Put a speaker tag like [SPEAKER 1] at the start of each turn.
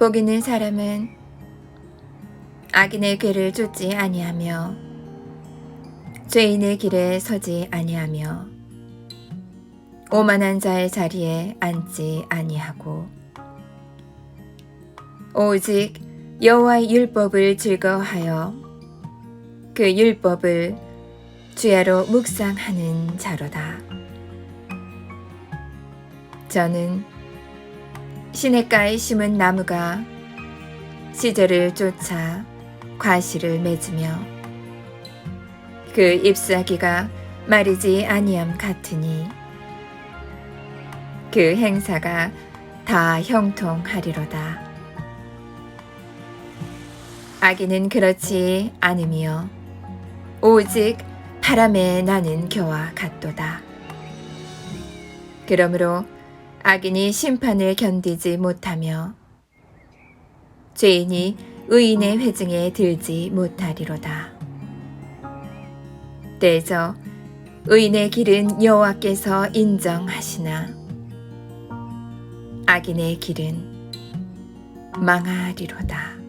[SPEAKER 1] 복 있는 사람은 악인의 궤를 쫓지 아니하며 죄인의 길에 서지 아니하며 오만한 자의 자리에 앉지 아니하고 오직 여호와의 율법을 즐거워하여 그 율법을 주야로 묵상하는 자로다. 저는 시냇가에 심은 나무가 시절을 쫓아 과실을 맺으며 그 잎사귀가 마르지 아니함 같으니 그 행사가 다 형통하리로다. 악인은 그렇지 않으며 오직 바람에 나는 겨와 같도다. 그러므로 악인이 심판을 견디지 못하며 죄인이 의인의 회중에 들지 못하리로다. 때저 의인의 길은 여호와께서 인정하시나 악인의 길은 망하리로다.